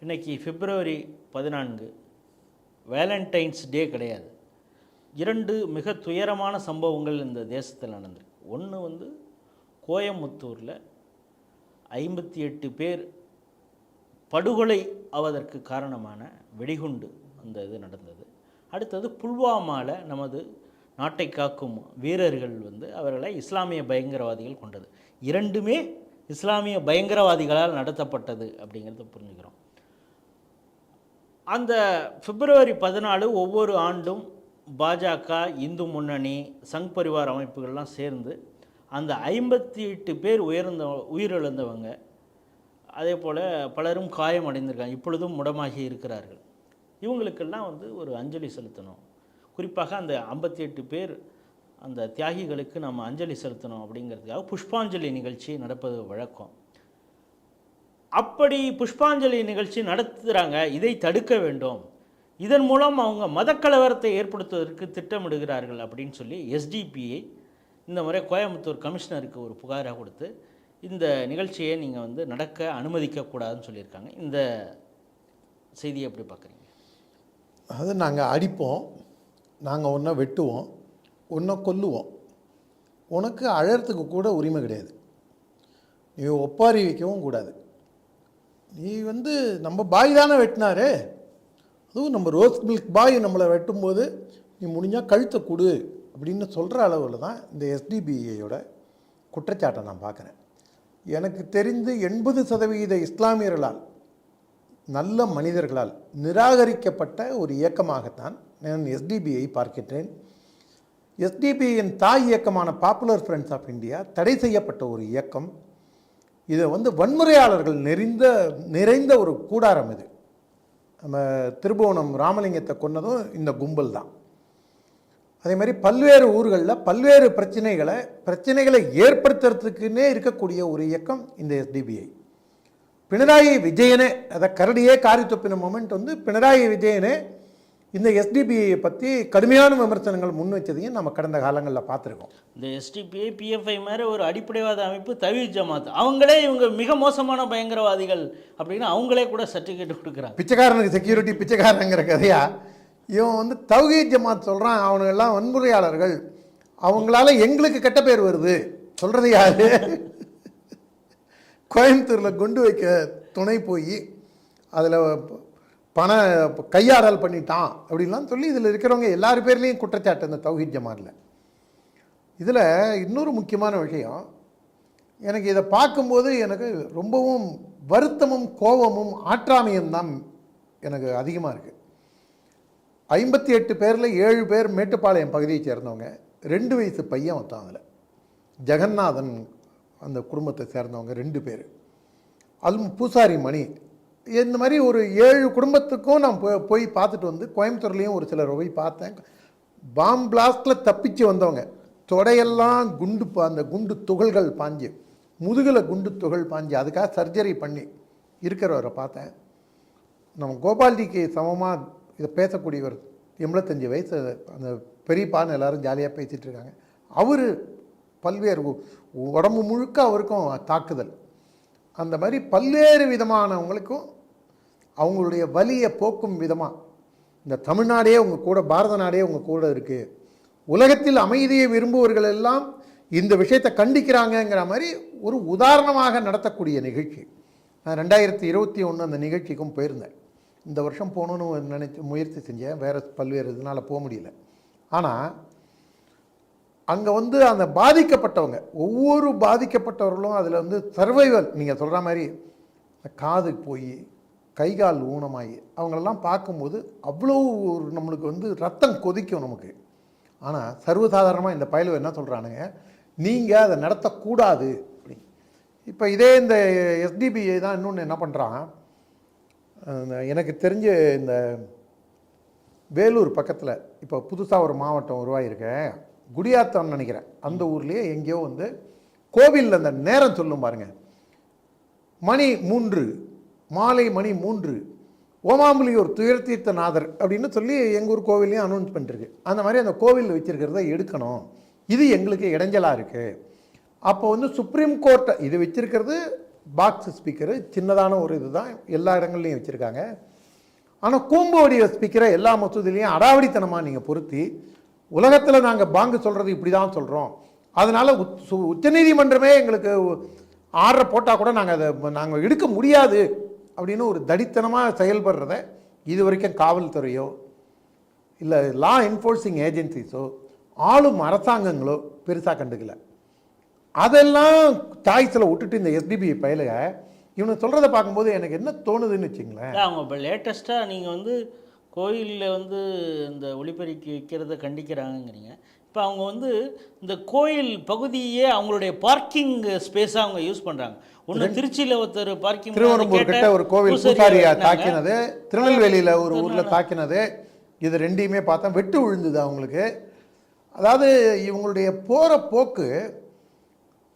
இன்னைக்கு பிப்ரவரி பதினான்கு. வேலண்டைன்ஸ் டே கிடையாது. இரண்டு மிக துயரமான சம்பவங்கள் இந்த தேசத்தில் நடந்திருக்கு. ஒன்று வந்து கோயம்புத்தூரில் ஐம்பத்தி எட்டு பேர் படுகொலை ஆவதற்கு காரணமான வெடிகுண்டு அந்த இது நடந்தது. அடுத்தது புல்வாமாவில் நமது நாட்டை காக்கும் வீரர்கள் வந்து அவர்களை இஸ்லாமிய பயங்கரவாதிகள் கொண்டது. இரண்டுமே இஸ்லாமிய பயங்கரவாதிகளால் நடத்தப்பட்டது அப்படிங்கிறத புரிஞ்சுக்கிறோம். அந்த பிப்ரவரி பதினாலு ஒவ்வொரு ஆண்டும் பாஜக இந்து முன்னணி சங் பரிவார் அமைப்புகள்லாம் சேர்ந்து அந்த ஐம்பத்தி எட்டு பேர் உயர்ந்த உயிரிழந்தவங்க அதே போல் பலரும் காயம் அடைந்திருக்காங்க இப்பொழுதும் முடமாகி இருக்கிறார்கள். இவங்களுக்கெல்லாம் வந்து ஒரு அஞ்சலி செலுத்தணும். குறிப்பாக அந்த ஐம்பத்தி எட்டு பேர் அந்த தியாகிகளுக்கு நம்ம அஞ்சலி செலுத்தணும் அப்படிங்கிறதுக்காக புஷ்பாஞ்சலி நிகழ்ச்சி நடப்பது வழக்கம். அப்படி புஷ்பாஞ்சலி நிகழ்ச்சி நடத்துகிறாங்க இதை தடுக்க வேண்டும். இதன் மூலம் அவங்க மதக்கலவரத்தை ஏற்படுத்துவதற்கு திட்டமிடுகிறார்கள் அப்படின்னு சொல்லி எஸ்டிபிஐ இந்த முறை கோயம்புத்தூர் கமிஷனருக்கு ஒரு புகாராக கொடுத்து இந்த நிகழ்ச்சியை நீங்கள் வந்து நடக்க அனுமதிக்கக்கூடாதுன்னு சொல்லியிருக்காங்க. இந்த செய்தியை எப்படி பார்க்குறீங்க? அது நாங்கள் அடிப்போம். நாங்கள் ஒன்றை வெட்டுவோம். ஒன்றை கொல்லுவோம். உனக்கு அழறதுக்கு கூட உரிமை கிடையாது. நீ ஒப்பாரி வைக்கவும் கூடாது. நீ வந்து நம்ம பாய் தானே வெட்டினாரு? அதுவும் நம்ம ரோஸ் மில்க் பாய் நம்மளை வெட்டும்போது நீ முடிஞ்சால் கழுத்தை கொடு அப்படின்னு சொல்கிற அளவில் தான் இந்த எஸ்டிபிஐயோட குற்றச்சாட்டை நான் பார்க்குறேன். எனக்கு தெரிந்து எண்பது சதவீத இஸ்லாமியர்களால் நல்ல மனிதர்களால் நிராகரிக்கப்பட்ட ஒரு இயக்கமாகத்தான் நான் எஸ்டிபிஐ பார்க்கின்றேன். எஸ்டிபிஐயின் தாய் இயக்கமான பாப்புலர் ஃப்ரெண்ட்ஸ் ஆஃப் இந்தியா தடை செய்யப்பட்ட ஒரு இயக்கம் இதை வந்து வன்முறையாளர்கள் நிறைந்த நிறைந்த ஒரு கூடாரம் இது. நம்ம திருபுவனம் ராமலிங்கத்தை கொன்னதும் இந்த கும்பல் தான். அதே மாதிரி பல்வேறு ஊர்களில் பல்வேறு பிரச்சனைகளை பிரச்சனைகளை ஏற்படுத்துறதுக்குன்னே இருக்கக்கூடிய ஒரு இயக்கம் இந்த எஸ்டிபிஐ பினராயி விஜயனே அதை கரடியே காரி துப்பின மொமெண்ட் வந்து பினராயி விஜயனே இந்த எஸ்டிபிஐயை பற்றி கடுமையான விமர்சனங்கள் முன் வச்சதையும் நம்ம கடந்த காலங்களில் பார்த்துருக்கோம். இந்த எஸ்டிபிஐ பிஎஃப்ஐ மாதிரி ஒரு அடிப்படைவாத அமைப்பு தவி ஜமாத். அவங்களே இவங்க மிக மோசமான பயங்கரவாதிகள் அப்படின்னு அவங்களே கூட சர்டிஃபிகேட் கொடுக்குறாங்க. பிச்சைக்காரனுக்கு செக்யூரிட்டி பிச்சைக்காரங்கிற கதையா? இவன் வந்து தௌஹீத் ஜமாத் சொல்கிறான் அவனுங்கெல்லாம் வன்முறையாளர்கள். அவங்களால எங்களுக்கு கெட்ட பேர் வருது. சொல்கிறது யாரு? கோயம்புத்தூரில் குண்டு வைக்க துணை போய் அதில் பண கையாடல் பண்ணிட்டான் அப்படின்லாம் சொல்லி இதில் இருக்கிறவங்க எல்லார் பேர்லேயும் குற்றச்சாட்டு இந்த தௌஹித் ஜமானில் இதில் இன்னொரு முக்கியமான விஷயம் எனக்கு இதை பார்க்கும்போது எனக்கு ரொம்பவும் வருத்தமும் கோபமும் ஆற்றாமையும் தான் எனக்கு அதிகமாக இருக்குது ஐம்பத்தி எட்டு பேரில் ஏழு பேர் மேட்டுப்பாளையம் பகுதியை சேர்ந்தவங்க ரெண்டு வயசு பையன் வந்தான் அதில். ஜெகநாதன் அந்த குடும்பத்தை சேர்ந்தவங்க ரெண்டு பேர். அதுவும் பூசாரி மணி இந்த மாதிரி ஒரு ஏழு குடும்பத்துக்கும் நான் போய் போய் பார்த்துட்டு வந்து கோயம்புத்தூர்லேயும் ஒரு சிலர் போய் பார்த்தேன். பாம் பிளாஸ்டில் தப்பிச்சு வந்தவங்க. தொடையெல்லாம் குண்டு பா அந்த குண்டு துகள்கள் பாஞ்சு. முதுகில் குண்டு துகள் பாஞ்சு. அதுக்காக சர்ஜரி பண்ணி இருக்கிறவரை பார்த்தேன். நம்ம கோபால்ஜிக்கு சமமாக இதை பேசக்கூடியவர் எண்பத்தஞ்சு வயசு அந்த பெரியப்பான்னு எல்லாரும் ஜாலியாக பேசிகிட்டு இருக்காங்க. அவர் பல்வேறு உடம்பு முழுக்க அவருக்கும் தாக்குதல். அந்த மாதிரி பல்வேறு விதமானவங்களுக்கும் அவங்களுடைய வலியை போக்கும் விதமாக இந்த தமிழ்நாடே உங்கள் கூட பாரத நாடே உங்கள் கூட இருக்குது உலகத்தில் அமைதியை விரும்புவர்கள் எல்லாம் இந்த விஷயத்தை கண்டிக்கிறாங்கங்கிற மாதிரி ஒரு உதாரணமாக நடத்தக்கூடிய நிகழ்ச்சி. நான் ரெண்டாயிரத்தி இருபத்தி ஒன்று அந்த நிகழ்ச்சிக்கும் போயிருந்தேன். இந்த வருஷம் போகணுன்னு நினைச்சு முயற்சி செஞ்சேன். வேறு பல்வேறு இதனால் போக முடியல. ஆனால் அங்கே வந்து அந்த பாதிக்கப்பட்டவங்க ஒவ்வொரு பாதிக்கப்பட்டவர்களும் அதில் வந்து சர்வைவல் நீங்கள் சொல்கிற மாதிரி காது போய் கை கால் ஊனமாகி அவங்களெல்லாம் பார்க்கும்போது அவ்வளோ ஒரு நம்மளுக்கு வந்து ரத்தம் கொதிக்கும் நமக்கு. ஆனால் சர்வசாதாரணமாக இந்த பயலு என்ன சொல்கிறானுங்க நீங்கள் அதை நடத்தக்கூடாது. அப்படி இப்போ இதே இந்த எஸ்டிபிஐ தான் இன்னொன்று என்ன பண்ணுறான் எனக்கு தெரிஞ்ச இந்த வேலூர் பக்கத்தில் இப்போ புதுசாக ஒரு மாவட்டம் உருவாகியிருக்கேன் குடியாத்தம்னு நினைக்கிறேன். அந்த ஊர்லேயே எங்கேயோ வந்து கோவிலில் அந்த நேரம் சொல்லும் பாருங்க. மணி மூன்று மாலை மணி மூன்று ஓமாம்புலியூர் துயர்த்தீர்த்த நாதர் அப்படின்னு சொல்லி எங்கள் ஊர் கோவிலையும் அனௌன்ஸ் பண்ணிருக்கு. அந்த மாதிரி அந்த கோவிலில் வச்சுருக்கிறத எடுக்கணும். இது எங்களுக்கு இடைஞ்சலாக இருக்குது அப்போ வந்து சுப்ரீம் கோர்ட்டை இது வச்சுருக்கிறது பாக்ஸ் ஸ்பீக்கரு சின்னதான ஒரு இதுதான் எல்லா இடங்கள்லையும் வச்சுருக்காங்க. ஆனால் கூம்பு வடிவ ஸ்பீக்கரை எல்லா மசூதிலையும் அடாவடித்தனமாக நீங்கள் பொருத்தி உலகத்தில் நாங்கள் பாங்கு சொல்கிறது இப்படி தான் சொல்கிறோம் அதனால் உச் சு- உச்சநீதிமன்றமே எங்களுக்கு ஆர்டர் போட்டால் கூட நாங்கள் அதை நாங்கள் எடுக்க முடியாது அப்படின்னு ஒரு தடித்தனமாக செயல்படுறத இது வரைக்கும் காவல்துறையோ இல்லை லா என்ஃபோர்ஸிங் ஏஜென்சிஸோ ஆளும் அரசாங்கங்களோ பெருசாக கண்டுக்கல. அதெல்லாம் சாய்ஸில் விட்டுட்டு இந்த எஸ்டிபி பயிலுக இவனை சொல்கிறத பார்க்கும்போது எனக்கு என்ன தோணுதுன்னு வச்சுங்களேன். அவங்க இப்போ லேட்டஸ்ட்டாக நீங்கள் வந்து கோயிலில் வந்து இந்த ஒளிபெருக்கி வைக்கிறத கண்டிக்கிறாங்கங்கிறீங்க. இப்போ அவங்க வந்து இந்த கோயில் பகுதியே அவங்களுடைய பார்க்கிங் ஸ்பேஸாக அவங்க யூஸ் பண்ணுறாங்க ஒன்று திருச்சியில் ஒருத்தர் பார்க்கிங் திருவரம்பூர் கிட்ட ஒரு கோவில் பூசாரியை தாக்கினது திருநெல்வேலியில் ஒரு ஊரில் தாக்கினது இது ரெண்டையுமே பார்த்தா வெட்டு விழுந்தது அவங்களுக்கு. அதாவது இவங்களுடைய போகிற போக்கு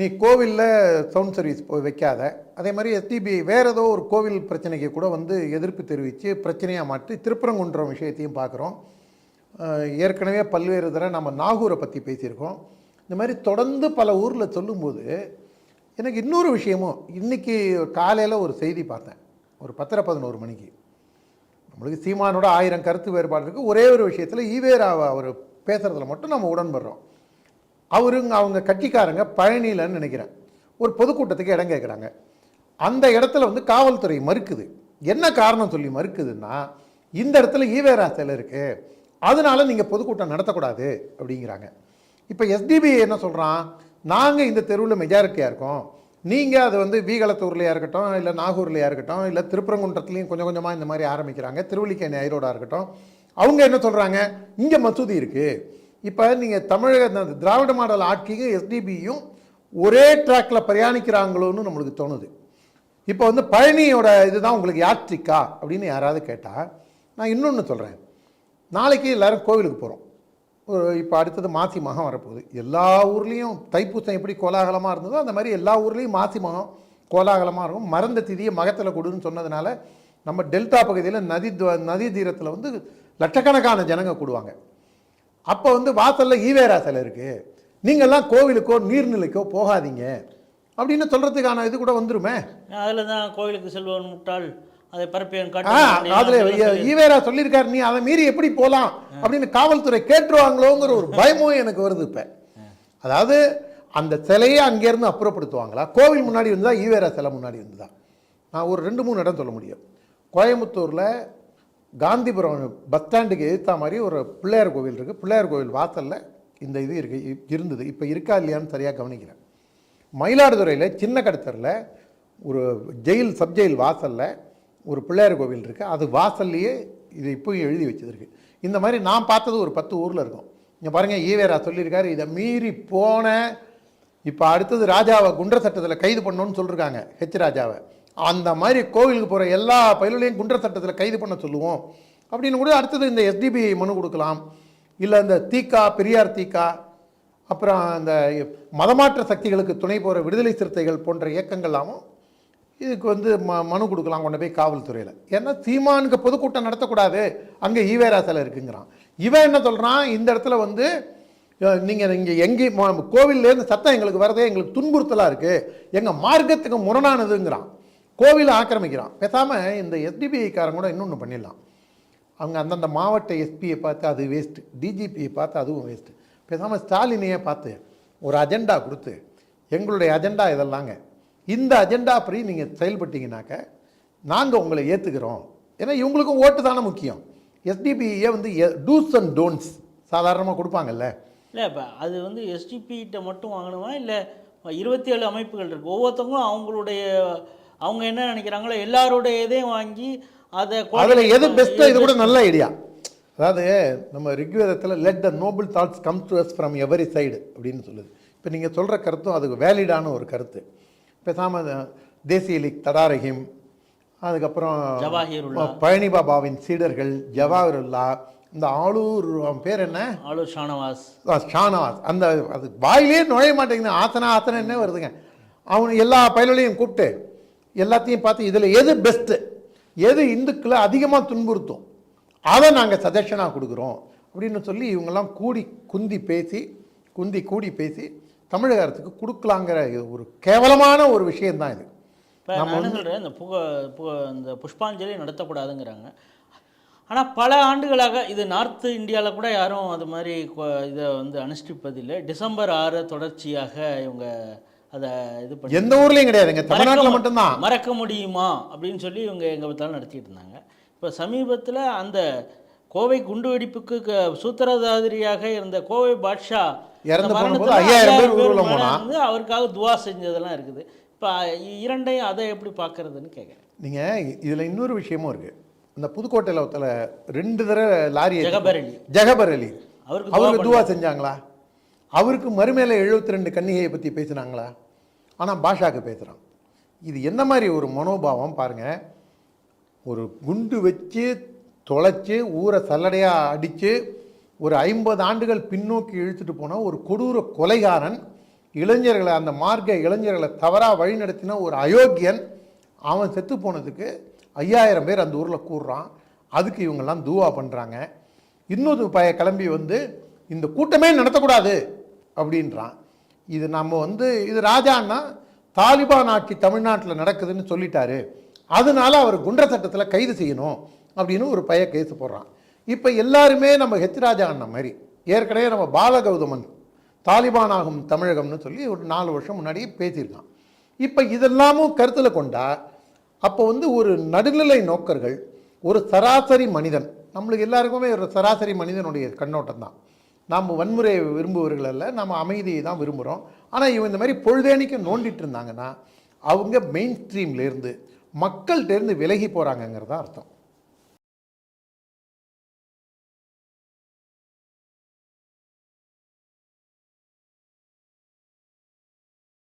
நீ கோவிலில் சவுண்ட் சர்வீஸ் போய் வைக்காத. அதே மாதிரி எஸ்டிபி வேறு ஏதோ ஒரு கோவில் பிரச்சனைக்கு கூட வந்து எதிர்ப்பு தெரிவித்து பிரச்சனையாக மாற்றி திருப்பரங்குன்றம் விஷயத்தையும் பார்க்குறோம். ஏற்கனவே பல்வேறு தடவை நம்ம நாகூரை பற்றி பேசியிருக்கோம். இந்த மாதிரி தொடர்ந்து பல ஊரில் சொல்லும்போது எனக்கு இன்னொரு விஷயமும் இன்றைக்கி காலையில் ஒரு செய்தி பார்த்தேன். ஒரு பத்தரை பதினோரு மணிக்கு. நம்மளுக்கு சீமானோட ஆயிரம் கருத்து வேறுபாடு இருக்குது ஒரே ஒரு விஷயத்தில் ஈவேரா அவர் பேசுகிறதுல மட்டும் நம்ம உடன்படுறோம். அவருங்க அவங்க கட்சிக்காரங்க பழனியிலன்னு நினைக்கிறேன். ஒரு பொதுக்கூட்டத்துக்கு இடம் கேட்குறாங்க. அந்த இடத்துல வந்து காவல்துறை மறுக்குது. என்ன காரணம் சொல்லி மறுக்குதுன்னா இந்த இடத்துல ஈவேரா சிலை இருக்குது அதனால நீங்கள் பொதுக்கூட்டம் நடத்தக்கூடாது அப்படிங்கிறாங்க. இப்போ எஸ்டிபி என்ன சொல்கிறான் நாங்கள் இந்த தெருவில் மெஜாரிட்டியாக இருக்கோம். நீங்கள் அது வந்து வீகலத்தூர்லையாக இருக்கட்டும் இல்லை நாகூர்லையாக இருக்கட்டும் இல்லை திருப்பரங்குன்றத்துலேயும் கொஞ்சம் கொஞ்சமாக இந்த மாதிரி ஆரம்பிக்கிறாங்க. திருவள்ளிக்கேணி ஐரோடாக இருக்கட்டும். அவங்க என்ன சொல்கிறாங்க இங்கே மசூதி இருக்குது இப்போ நீங்கள் தமிழக அந்த திராவிட மாடல் ஆட்சியும் எஸ்டிபியும் ஒரே ட்ராக்கில் பிரயாணிக்கிறாங்களோன்னு நம்மளுக்கு தோணுது. இப்போ வந்து பழனியோட இதுதான் உங்களுக்கு யாத்திரிக்கா அப்படின்னு யாராவது கேட்டால் நான் இன்னொன்று சொல்கிறேன் நாளைக்கு எல்லாரும் கோவிலுக்கு போகிறோம் இப்போ அடுத்தது மாசி மகம் வரப்போகுது. எல்லா ஊர்லேயும் தைப்பூசம் எப்படி கோலாகலமாக இருந்ததோ அந்த மாதிரி எல்லா ஊர்லேயும் மாசி மகம் கோலாகலமாக இருக்கும். மறந்த திதியை மகத்தில் கொடுன்னு சொன்னதுனால நம்ம டெல்டா பகுதியில் நதி நதி தீரத்தில் வந்து லட்சக்கணக்கான ஜனங்க கூடுவாங்க. அப்போ வந்து வாசலில் ஈவேரா சிலை இருக்குது நீங்கள்லாம் கோவிலுக்கோ நீர்நிலைக்கோ போகாதீங்க. அப்படின்னு சொல்கிறதுக்கான இது கூட வந்துருமே? அதில் தான் கோயிலுக்கு செல்வன் முட்டாள் அதை பரப்பியன் ஆ அதுல ஈவேரா சொல்லியிருக்காரு நீ அதை மீறி எப்படி போலாம் அப்படின்னு காவல்துறை கேட்டுருவாங்களோங்கிற ஒரு பயமும் எனக்கு வருது இப்ப. அதாவது அந்த சிலையை அங்கேருந்து அப்புறப்படுத்துவாங்களா? கோவில் முன்னாடி இருந்ததா ஈவேரா சிலை முன்னாடி இருந்ததா நான் ஒரு ரெண்டு மூணு இடம் சொல்ல முடியும். கோயம்புத்தூர்ல காந்திபுரம் பஸ் ஸ்டாண்டுக்கு எதிர்த்தா மாதிரி ஒரு பிள்ளையார் கோவில் இருக்குது பிள்ளையார் கோவில் வாசலில் இந்த இது இருக்கு இருந்தது. இப்போ இருக்கா இல்லையான்னு சரியாக கவனிக்கிறேன் மயிலாடுதுறையில் சின்ன கடத்தரில் ஒரு ஜெயில் சப் ஜெயில் வாசலில் ஒரு பிள்ளையார் கோவில் இருக்குது அது வாசல்லையே இது இப்போயும் எழுதி வச்சதுருக்கு இந்த மாதிரி நான் பார்த்தது ஒரு பத்து ஊரில் இருக்கும். இங்கே பாருங்கள் ஈவேரா சொல்லியிருக்காரு. இதை மீறி போன இப்போ அடுத்தது ராஜாவை குண்டர் சட்டத்தில் கைது பண்ணோன்னு சொல்லியிருக்காங்க ஹெச் ராஜாவை. அந்த மாதிரி கோவிலுக்கு போகிற எல்லா பயிர்களையும் குண்டர் சட்டத்தில் கைது பண்ண சொல்லுவோம். அப்படின்னு கூட அடுத்தது இந்த எஸ்டிபி மனு கொடுக்கலாம். இல்லை இந்த தீக்கா பெரியார் தீக்கா அப்புறம் அந்த மதமாற்ற சக்திகளுக்கு துணை போகிற விடுதலை சிறுத்தைகள் போன்ற இயக்கங்கள்லாமும் இதுக்கு வந்து ம மனு கொடுக்கலாம் கொண்டு போய் காவல்துறையில். ஏன்னா சீமானுக்கு பொதுக்கூட்டம் நடத்தக்கூடாது. அங்கே ஈவேரா சிலை இருக்குங்கிறான். இவன் என்ன சொல்கிறான் இந்த இடத்துல வந்து நீங்கள் இங்கே எங்கேயும் கோவில்லேருந்து சத்தம் எங்களுக்கு வரதே எங்களுக்கு துன்புறுத்தலாக இருக்குது எங்கள் மார்க்கத்துக்கு முரணானதுங்கிறான். கோவிலை ஆக்கிரமிக்கிறான். பேசாமல் இந்த எஸ்டிபிஐக்காரன் கூட இன்னொன்று பண்ணிடலாம். அவங்க அந்தந்த மாவட்ட எஸ்பியை பார்த்து அது வேஸ்ட்டு டிஜிபியை பார்த்து அதுவும் வேஸ்ட்டு பேசாமல் ஸ்டாலினையே பார்த்து ஒரு அஜெண்டா கொடுத்து எங்களுடைய அஜெண்டா இதெல்லாங்க. இந்த அஜெண்டா அப்படி நீங்கள் செயல்பட்டீங்கனாக்க நாங்கள் உங்களை ஏற்றுக்கிறோம் ஏன்னா இவங்களுக்கும் ஓட்டு தானே முக்கியம். எஸ்டிபிஏ வந்து டூஸ் அண்ட் டோன்ட்ஸ் சாதாரணமாக கொடுப்பாங்கல்ல. இல்லை இப்போ அது வந்து எஸ்டிபிகிட்ட மட்டும் வாங்கணுமா? இல்லை இருபத்தி ஏழு அமைப்புகள் இருக்குது ஒவ்வொருத்தவங்களும் அவங்களுடைய அவங்க என்ன நினைக்கிறாங்களோ எல்லாருடைய இதையும் வாங்கி அதை அதில் எது பெஸ்ட்டோ இது கூட நல்ல ஐடியா அதாவது நம்ம ரிக்வேதத்தில் let the noble thoughts come to us from every side அப்படின்னு சொல்லுது. இப்போ நீங்கள் சொல்கிற கருத்தும் அதுக்கு வேலிடான ஒரு கருத்து. பேசாமல் தேசிய லீக் தடாரஹிம் அதுக்கப்புறம். பழனி பாபாவின் சீடர்கள் ஜவாஹருல்லா இந்த ஆளூர் அவன் பேர் என்ன? ஆளூர் ஷானவாஸ். ஷானவாஸ். அந்த அது வாயிலே நுழைய மாட்டேங்குது. ஆசனா ஆசனா என்ன வருதுங்க? அவன் எல்லா பயல்களையும் கூப்பிட்டு எல்லாத்தையும் பார்த்து இதில் எது பெஸ்ட்டு எது இந்துக்களை அதிகமாக துன்புறுத்தும்? அதை நாங்கள் சஜஷனாக கொடுக்குறோம். அப்படின்னு சொல்லி இவங்கெல்லாம் கூடி குந்தி பேசி குந்தி கூடி பேசி தமிழக அரசுக்கு கொடுக்கலாங்கிற ஒரு கேவலமான ஒரு விஷயம்தான் இது. நான் என்ன சொல்கிறேன் இந்த புக புக இந்த புஷ்பாஞ்சலி நடத்தக்கூடாதுங்கிறாங்க. ஆனால் பல ஆண்டுகளாக இது நார்த் இந்தியாவில் கூட யாரும் அது மாதிரி இதை வந்து அனுஷ்டிப்பதில்லை. டிசம்பர் ஆறு தொடர்ச்சியாக இவங்க அதை இது பண்ணி எந்த ஊர்லயும் கிடையாதுங்க. தமிழ்நாட்டில் மட்டும்தான். மறக்க முடியுமா அப்படின்னு சொல்லி இவங்க எங்கே பார்த்தாலும் நடத்திட்டு இருந்தாங்க. இப்போ சமீபத்தில் அந்த கோவை குண்டுவெடிப்புக்கு க- சூத்திரதாரியாக இருந்த கோவை பாட்ஷா இறந்து அந்த போனபோது மரணத்துல 5000 பேர் பேர் ஊர்வலம்? மேல போனா. இருந்து அவருக்காக துவா செஞ்சதெல்லாம் இருக்குது. இப்போ இரண்டையும் அதை எப்படி பார்க்கறதுன்னு கேட்குறேன் நீங்க இதுல இன்னொரு விஷயமும் இருக்கு. இந்த புதுக்கோட்டையில் ஒருத்தல ரெண்டு தடவை லாரி ஏத்தி- ஜெகபர் அலி. ஜெகபர் அலி அவருக்கு அவருக்கு துவா செஞ்சாங்களா? அவருக்கு மறுமையில் எழுபத்தி ரெண்டு கன்னிகையை பற்றி பேசுனாங்களா? ஆனால் பாஷாக்கு பேசுகிறான் இது என்ன மாதிரி ஒரு மனோபாவம் பாருங்கள் ஒரு குண்டு வச்சு தொலைச்சி ஊரை சல்லடையாக அடித்து ஒரு ஐம்பது ஆண்டுகள் பின்னோக்கி இழுத்துட்டு போன ஒரு கொடூர கொலைகாரன் இளைஞர்களை அந்த மார்க்க இளைஞர்களை தவறாக வழிநடத்தின ஒரு அயோக்கியன் அவன் செத்து போனதுக்கு ஐயாயிரம் பேர் அந்த ஊரில் கூடுறான். அதுக்கு இவங்கெல்லாம் தூவா பண்ணுறாங்க இன்னொரு பய கிளம்பி வந்து இந்த கூட்டமே நடத்தக்கூடாது. அப்படின்றான். இது நம்ம வந்து இது ராஜான்னா தாலிபான் ஆட்சி தமிழ்நாட்டில் நடக்குதுன்னு சொல்லிட்டாரு. அதனால அவர் குண்ட சட்டத்தில் கைது செய்யணும் அப்படின்னு ஒரு பைய கேஸ் போடுறான். இப்போ எல்லாருமே நம்ம ஹெச் ராஜா அண்ணன் மாதிரி ஏற்கனவே நம்ம பாலகௌதமன் தாலிபான் ஆகும் தமிழகம்னு சொல்லி ஒரு நாலு வருஷம் முன்னாடியே பேசியிருக்கான். இப்போ இதெல்லாமும் கருத்தில் கொண்டா அப்போ வந்து ஒரு நடுநிலை நோக்கர்கள் ஒரு சராசரி மனிதன் நம்மளுக்கு எல்லாருக்குமே ஒரு சராசரி மனிதனுடைய கண்ணோட்டம் தான் நாம் வன்முறையை விரும்புவர்கள் அல்ல நம்ம அமைதியை தான் விரும்புகிறோம் ஆனால் இவன் இந்த மாதிரி பொழுதேனிக்கு நோண்டிட்டு இருந்தாங்கன்னா அவங்க மெயின் ஸ்ட்ரீம்லேருந்து மக்கள்கிட்டேருந்து விலகி போகிறாங்கங்கிறது தான் அர்த்தம்.